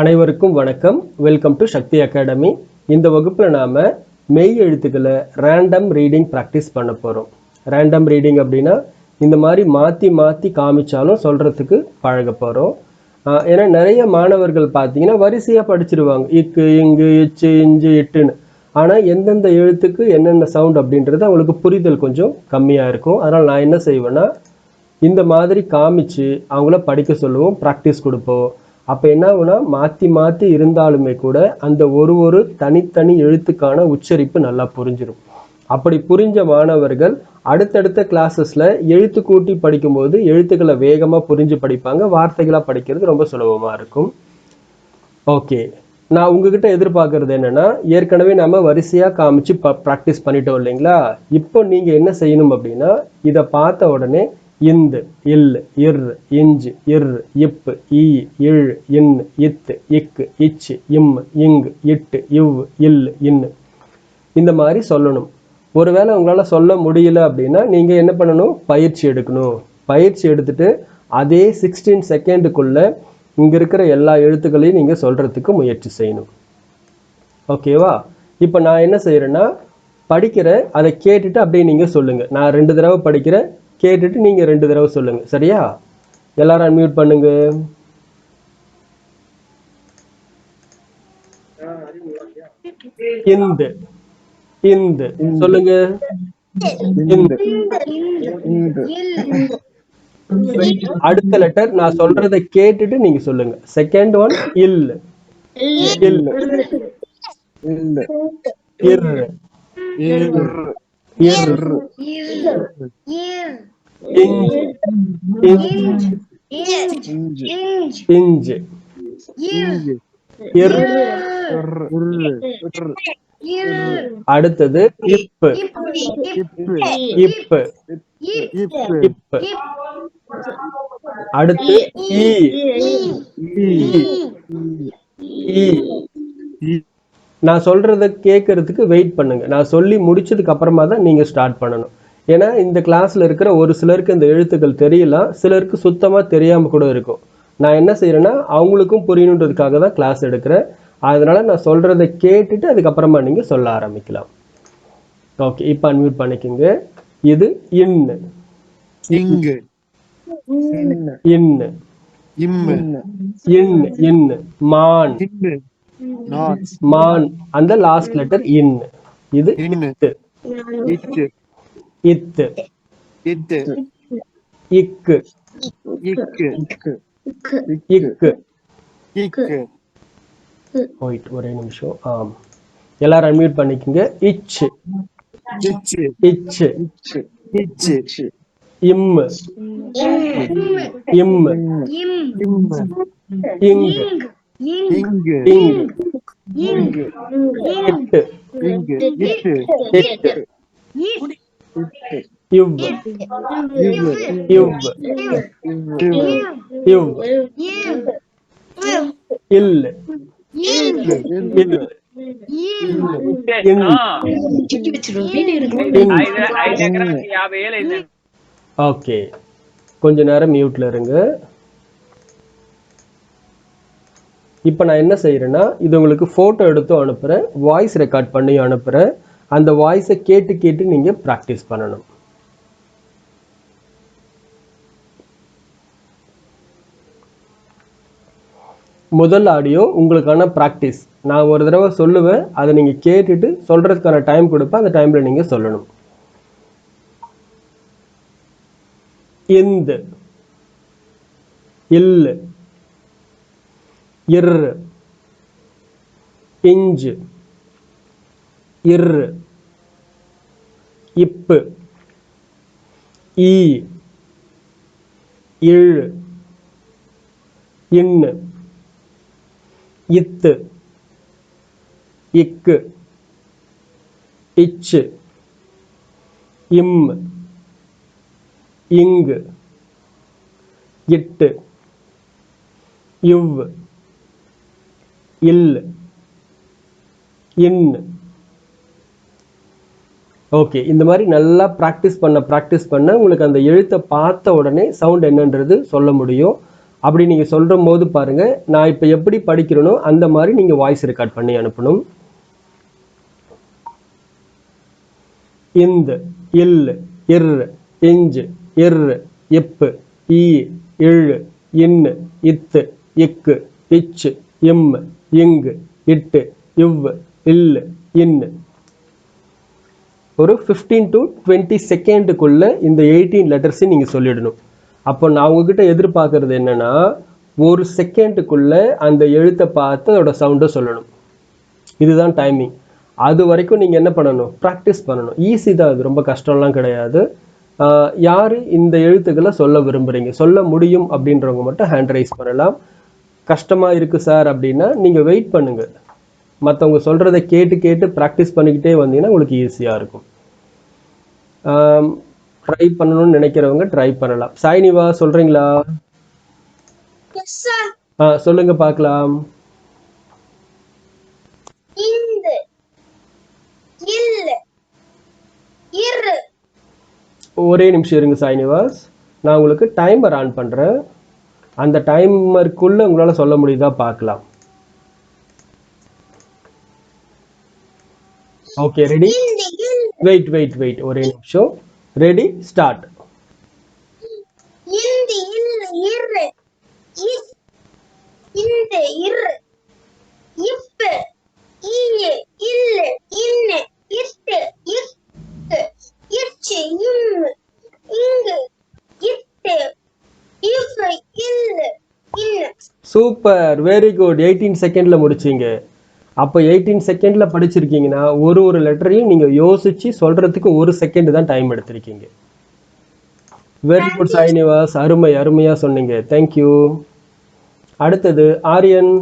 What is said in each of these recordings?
அனைவருக்கும் வணக்கம். Welcome to Sakthi academy இந்த வகுப்பில் நாம் மெய் எழுத்துக்களை ரேண்டம் ரீடிங் ப்ராக்டிஸ் பண்ண போகிறோம் ரேண்டம் ரீடிங் அப்படின்னா இந்த மாதிரி மாற்றி மாற்றி காமிச்சாலும் சொல்கிறதுக்கு பழக போகிறோம் ஏன்னா நிறைய மாணவர்கள் பார்த்தீங்கன்னா வரிசையாக படிச்சிருவாங்க. இக்கு இங்கு இச்சு இஞ்சு இட்டுன்னு. ஆனால் எந்தெந்த எழுத்துக்கு என்னென்ன சவுண்ட் அப்படின்றது அவங்களுக்கு புரிதல் கொஞ்சம் கம்மியாக இருக்கும். அதனால் நான் என்ன செய்வேன்னா இந்த மாதிரி காமிச்சு அவங்கள படிக்க சொல்லுவோம் ப்ராக்டிஸ் கொடுப்போம். அப்போ என்ன ஆகும்னா மாற்றி மாற்றி இருந்தாலுமே கூட அந்த ஒரு ஒரு தனித்தனி எழுத்துக்கான உச்சரிப்பு நல்லா புரிஞ்சிடும் அப்படி புரிஞ்ச மாணவர்கள் அடுத்தடுத்த கிளாஸஸில் எழுத்து கூட்டி படிக்கும்போது எழுத்துக்களை வேகமாக புரிஞ்சு படிப்பாங்க. வார்த்தைகளாக படிக்கிறது ரொம்ப சுலபமாக இருக்கும். ஓகே நான் உங்ககிட்ட எதிர்பார்க்கறது என்னென்னா ஏற்கனவே நம்ம வரிசையாக காமிச்சு ப ப்ராக்டிஸ் பண்ணிட்டோம் இல்லைங்களா? இப்போ நீங்கள் என்ன செய்யணும் அப்படின்னா இதை பார்த்த உடனே இந்து இல் இர் இஞ்சு இர் இப்பு ஈ இழ் இன் இத்து இக்கு இச்சு இம் இங்கு இட்டு இவ் இல் இன்னு இந்த மாதிரி சொல்லணும். ஒருவேளை உங்களால் சொல்ல முடியல அப்படின்னா நீங்கள் என்ன பண்ணணும்? பயிற்சி எடுக்கணும். பயிற்சி எடுத்துட்டு அதே சிக்ஸ்டீன் செகண்டுக்குள்ளே இங்கே இருக்கிற எல்லா எழுத்துக்களையும் நீங்கள் சொல்கிறதுக்கு முயற்சி செய்யணும். ஓகேவா? இப்போ நான் என்ன செய்கிறேன்னா படிக்கிற அதை கேட்டுட்டு அப்படியே நீங்கள் சொல்லுங்கள் நான் ரெண்டு தடவை படிக்கிறேன் கேட்டுட்டு நீங்கள் ரெண்டு தடவை சொல்லுங்கள் சரியா? எல்லாரும் அன்மியூட் பண்ணுங்க. இந்து. இந்து. சொல்லுங்க. இந்து. அடுத்த லெட்டர் நான் சொல்றதை கேட்டுட்டு நீங்க சொல்லுங்க. செகண்ட் ஒன் இல் இல் இஞ்ச் இர் அடுத்தது இப்பு. இப்பு. இப்பு அடுத்து ஈ ஈ நான் சொல்றத கேட்கறதுக்கு வெயிட் பண்ணுங்க. நான் சொல்லி முடிச்சதுக்கு அப்புறமா தான் நீங்க ஸ்டார்ட் பண்ணணும். ஏன்னா இந்த கிளாஸ்ல இருக்கிற ஒரு சிலருக்கு இந்த எழுத்துக்கள் தெரியலாம் சிலருக்கு சுத்தமா தெரியாம கூட இருக்கும். நான் என்ன செய்யறேன்னா அவங்களுக்கும் புரியணுன்றதுக்காக தான் கிளாஸ் எடுக்கிறேன். அதனால நான் சொல்றத கேட்டுட்டு அதுக்கப்புறமா நீங்க சொல்ல ஆரம்பிக்கலாம். ஓகே இப்போ அன்மியூட் பண்ணிக்கோங்க. இது இன்னு இங்கு. இன்னு இம்மு இன்னு இன்னு மான். மான் அந்த லாஸ்ட் லெட்டர் இன் இது இத்து இத்து இட்டு இக்கு இக்கு இக்கு இக்கு போயிட்டு ஒரே நிமிஷம். ஆம். எல்லாரும் அன்மியூட் பண்ணிக்கோங்க. இச்சு இச்சு இச்சு இச்சு இம்மு இம்மு இம்மு இங்கு இங்கு இங்கு இட்டு இங்கு இட்டு இட்டு இவ் இவ்வு இவ் இவ் இல் இல் ஓகே கொஞ்ச நேரம் மியூட்ல இருங்க இப்போ நான் என்ன செய்கிறேன்னா இது உங்களுக்கு ஃபோட்டோ எடுத்தும் அனுப்புகிறேன் வாய்ஸ் ரெக்கார்ட் பண்ணி அனுப்புகிறேன் அந்த வாய்ஸை கேட்டு கேட்டு நீங்கள் ப்ராக்டிஸ் பண்ணணும். முதல் ஆடியோ உங்களுக்கான ப்ராக்டிஸ் நான் ஒரு தடவை சொல்லுவேன் அதை நீங்கள் கேட்டுட்டு சொல்கிறதுக்கான டைம் கொடுப்பேன் அந்த டைமில் நீங்கள் சொல்லணும். எந்த? இல்லை. இர் இஞ்சு இர் இப்பு ஈ இழு இன்னு இத்து இக்கு இச்சு இம் இங்கு இட்டு இவ் இல் இன். ஓகே இந்த மாதிரி நல்லா ப்ராக்டிஸ் பண்ண ப்ராக்டிஸ் பண்ண உங்களுக்கு அந்த எழுத்தை பார்த்த உடனே சவுண்ட் என்னன்றது சொல்ல முடியும். அப்படி நீங்கள் சொல்கிற போது பாருங்கள் நான் இப்போ எப்படி படிக்கிறேனோ அந்த மாதிரி நீங்கள் வாய்ஸ் ரெக்கார்ட் பண்ணி அனுப்பணும். இந்த இல் இர் இஞ்சு இர் இப்பு இ இழு இன்னு இத்து இக்கு இச்சு இம். இங்கு இட்டு இவ் இல் இன்னு. ஒரு ஃபிஃப்டீன் டு டுவெண்ட்டி செகண்டுக்குள்ள இந்த எயிட்டீன் லெட்டர்ஸையும் நீங்கள் சொல்லிடணும். அப்போ நான் உங்ககிட்ட எதிர்பார்க்கறது என்னன்னா ஒரு செகண்டுக்குள்ள அந்த எழுத்தை பார்த்து அதோட சவுண்டை சொல்லணும். இதுதான் டைமிங் அது வரைக்கும் நீங்கள் என்ன பண்ணணும்? ப்ராக்டிஸ் பண்ணணும். ஈஸி தான் அது. ரொம்ப கஷ்டம்லாம் கிடையாது. யார் இந்த எழுத்துக்களை சொல்ல விரும்புகிறீங்க சொல்ல முடியும் அப்படின்றவங்க மட்டும் ஹேண்ட் ரைஸ் பண்ணலாம். கஷ்டமா இருக்கு சார் அப்படின்னா நீங்க வெயிட் பண்ணுங்க. மற்றவங்க சொல்றதை கேட்டு கேட்டு ப்ராக்டிஸ் பண்ணிக்கிட்டே வந்தீங்கன்னா உங்களுக்கு ஈஸியா இருக்கும். ட்ரை பண்ணணும்னு நினைக்கிறவங்க ட்ரை பண்ணலாம். சாய்னிவா சார் ஆ சொல்லுங்க பார்க்கலாம். ஒரே நிமிஷம் இருங்க சாய்னிவாஸ். நான் உங்களுக்கு டைமர் ஆன் பண்றேன். அந்த டைமருக்குள்ள உங்களால சொல்ல முடியுதா பார்க்கலாம். Okay ready wait wait wait ஒரே நிமிஷம். ரெடி ஸ்டார்ட் இந்த இல்ல இரு. இஸ் இந்த இரு. இப்ப இல்ல இன்ன இட்டு இட்டு இச்சு இம்மு இங்கு இட்டு இஃப இல்ல இன்ன சூப்பர் வெரி குட் எயிட்டீன் செகண்ட்ல முடிச்சீங்க. அப்போ எயிட்டீன் செகண்ட்ல படிச்சிருக்கீங்கன்னா ஒரு ஒரு லெட்டரையும் நீங்க யோசிச்சு சொல்றதுக்கு ஒரு செகண்ட் தான் டைம் எடுத்திருக்கீங்க. வெரி குட் சாய்னிவாஸ் அருமை அருமையா சொன்னீங்க. தேங்க்யூ அடுத்தது Aryan.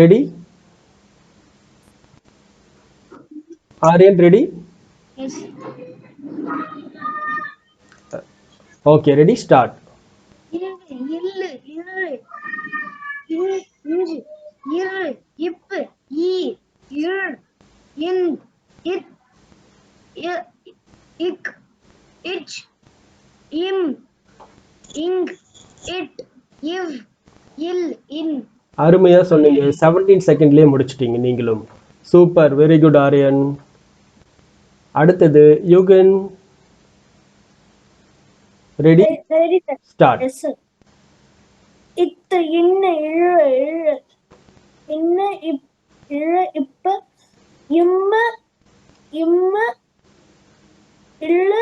Ready Aryan ready okay ready start இங்கு இல்லு இரு இன் இஞ்சு இரு இப்பு ஈ இர் இன் இத் இ- இக் இச் இம் இங் இட் இவ் இல் இன். அருமையா சொன்னீங்க. செவன்டீன் செகண்ட்லயே முடிச்சிட்டீங்க நீங்களும். சூப்பர் வெரி குட் ஆரியன் அடுத்தது யுகன் ரெடி ரெடி ஸ்டார்ட் இத்து இன்ன இழ இழ. இன்ன இப் இழ இப்ப இம்ம இம்ம இழ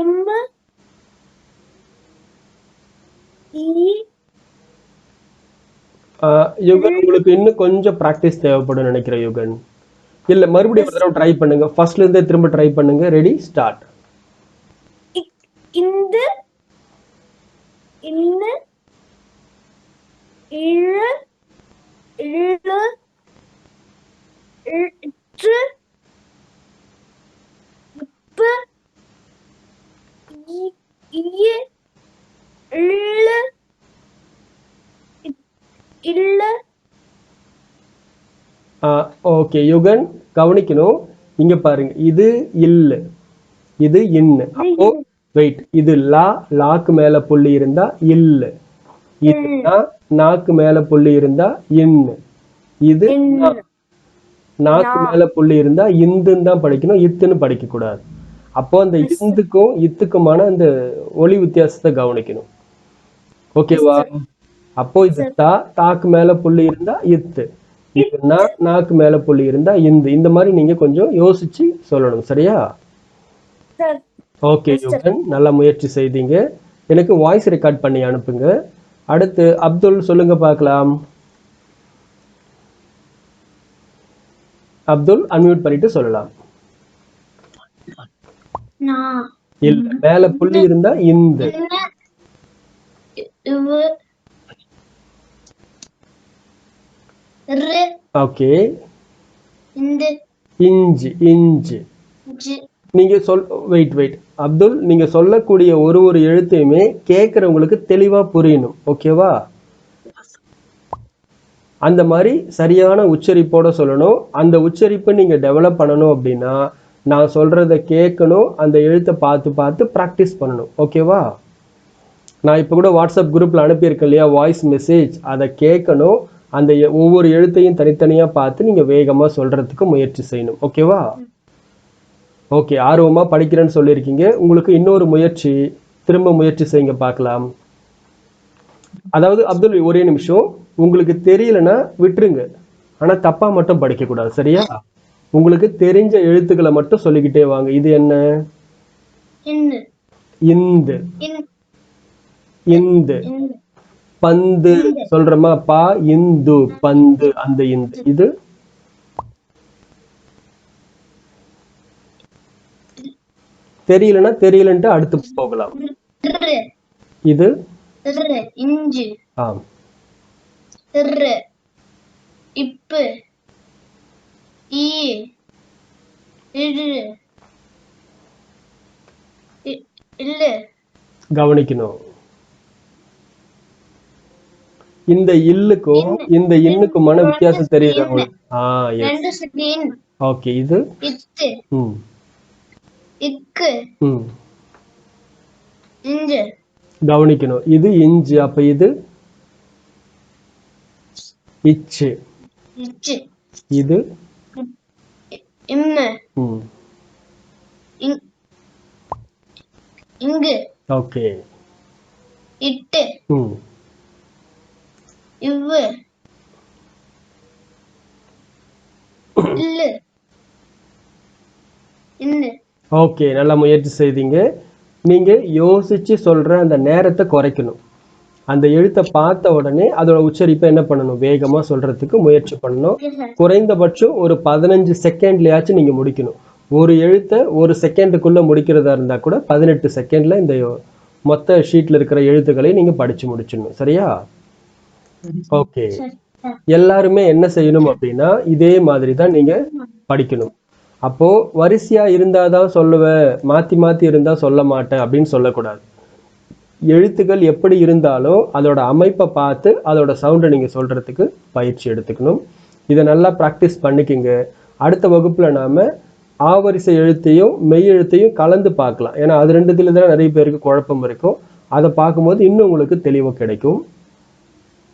இம்ம ஈ. யுகன் உங்களுக்கு இன்னும் கொஞ்சம் ப்ராக்டிஸ் தேவைப்படும் நினைக்கிறேன் யுகன். இல்ல மறுபடியும் ஒரு தடவை ட்ரை பண்ணுங்க. ஃபர்ஸ்ட்ல இருந்தே திரும்ப ட்ரை பண்ணுங்க. ரெடி ஸ்டார்ட் இந்த இன்ன இழ இழ இற்று இப்ப இய இள்ள இ- இல்ல ஓகே யுகன் கவனிக்கணும். இங்க பாருங்க இது இல்ல இது இன்னு. அப்போ வெயிட் இது லா லாக்கு மேல புள்ளி இருந்தா இல்ல. இது நா, நாக்கு மேல புள்ளி இருந்தா இன்னு இது. நாக்கு மேல புள்ளி இருந்தா இந்துன்னு தான் படிக்கணும் இத்துன்னு படிக்க கூடாது அப்போ அந்த இந்துக்கும் இத்துக்குமான அந்த ஒளி வித்தியாசத்தை கவனிக்கணும். ஓகேவா? அப்போ இது தா தாக்கு மேல புள்ளி இருந்தா இத்து. இது நா நாக்கு மேல புள்ளி இருந்தா இந்து. இந்த மாதிரி நீங்க கொஞ்சம் யோசிச்சு சொல்லணும் சரியா? சார் ஓகே யுகன் நல்லா முயற்சி செய்தீங்க. எனக்கு வாய்ஸ் ரெக்கார்ட் பண்ணி அனுப்புங்க. அடுத்து அப்துல் சொல்லுங்க பார்க்கலாம். அப்துல் அன்மியூட் பண்ணிட்டு சொல்லலாம். இல்ல மேல புள்ளி இருந்தா இந்த. ஓகே. இந்த. இஞ்சி இஞ்சி. நீங்க சொல் வெயிட் வெயிட் அப்துல் நீங்க சொல்லக்கூடிய ஒரு ஒரு எழுத்தையுமே கேட்கறவங்களுக்கு தெளிவா புரியணும். ஓகேவா? அந்த மாதிரி சரியான உச்சரிப்போட சொல்லணும். அந்த உச்சரிப்பை நீங்க டெவலப் பண்ணணும் அப்படின்னா நான் சொல்றத கேட்கணும் அந்த எழுத்தை பார்த்து பார்த்து ப்ராக்டிஸ் பண்ணணும். ஓகேவா? நான் இப்போ கூட வாட்ஸ்அப் குரூப்பில் அனுப்பியிருக்கேன் இல்லையா வாய்ஸ் மெசேஜ் அதை கேட்கணும். அந்த ஒவ்வொரு எழுத்தையும் தனித்தனியாக பார்த்து நீங்கள் வேகமாக சொல்கிறதுக்கு முயற்சி செய்யணும். ஓகேவா? ஓகே ஆர்வமாக படிக்கிறேன்னு சொல்லியிருக்கீங்க. உங்களுக்கு இன்னொரு முயற்சி திரும்ப முயற்சி செய்யுங்க பார்க்கலாம். அதாவது அப்துல் ஒரே நிமிஷம். உங்களுக்கு தெரியலனா விட்டுருங்க. ஆனால் தப்பாக மட்டும் படிக்கக்கூடாது சரியா? உங்களுக்கு தெரிஞ்ச எழுத்துக்களை மட்டும் சொல்லிக்கிட்டே வாங்க. இது என்ன? இந்து. இந்து. பந்து சொல்றோமா? பா இந்து பந்து அந்த இந்து. இது தெரியலனா தெரியலன்ட்டு அடுத்து போகலாம். இது? இஞ்சு. ஆம். இப்பு. ஈ. இல்லு. கவனிக்கணும். இந்த இல்லுக்கும் இந்த இன்னுக்குமான வித்தியாசம் தெரியுதா ஆ ஓகே இது? ம். இக்கு. இஞ்சு. கவனிக்கணும். இது இஞ்சு. அப்ப இது? இச்சு. இச்சு. இது? இம்மு. இங்கு. ஓகே. இட்டு. ம் இவ்வு இல்லு இன்னு ஓகே நல்லா முயற்சி செய்தீங்க. நீங்க யோசிச்சு சொல்ற அந்த நேரத்தை குறைக்கணும். அந்த எழுத்தை பார்த்த உடனே அதோட உச்சரிப்பை என்ன பண்ணணும்? வேகமா சொல்றதுக்கு முயற்சி பண்ணணும். குறைந்தபட்சம் ஒரு பதினஞ்சு செகண்ட்லயாச்சும் நீங்க முடிக்கணும். ஒரு எழுத்தை ஒரு செகண்டுக்குள்ள முடிக்கிறதா இருந்தா கூட பதினெட்டு செகண்ட்ல இந்த மொத்த ஷீட்ல இருக்கிற எழுத்துக்களை நீங்க படிச்சு முடிச்சிடணும். சரியா? ஓகே. எல்லாருமே என்ன செய்யணும் அப்படின்னா இதே மாதிரி தான் நீங்க படிக்கணும். அப்போது வரிசையாக இருந்தால் தான் சொல்லுவேன் மாற்றி மாற்றி இருந்தால் சொல்ல மாட்டேன் அப்படின்னு சொல்லக்கூடாது. எழுத்துக்கள் எப்படி இருந்தாலும் அதோட அமைப்பை பார்த்து அதோட சவுண்டை நீங்கள் சொல்கிறதுக்கு பயிற்சி எடுத்துக்கணும். இதை நல்லா ப்ராக்டிஸ் பண்ணிக்கிங்க. அடுத்த வகுப்பில் நாம் ஆவரிசை எழுத்தையும் மெய் எழுத்தையும் கலந்து பார்க்கலாம். ஏன்னா அது ரெண்டுத்துல தான் நிறைய பேருக்கு குழப்பம் இருக்கும். அதை பார்க்கும்போது இன்னும் உங்களுக்கு தெளிவு கிடைக்கும்.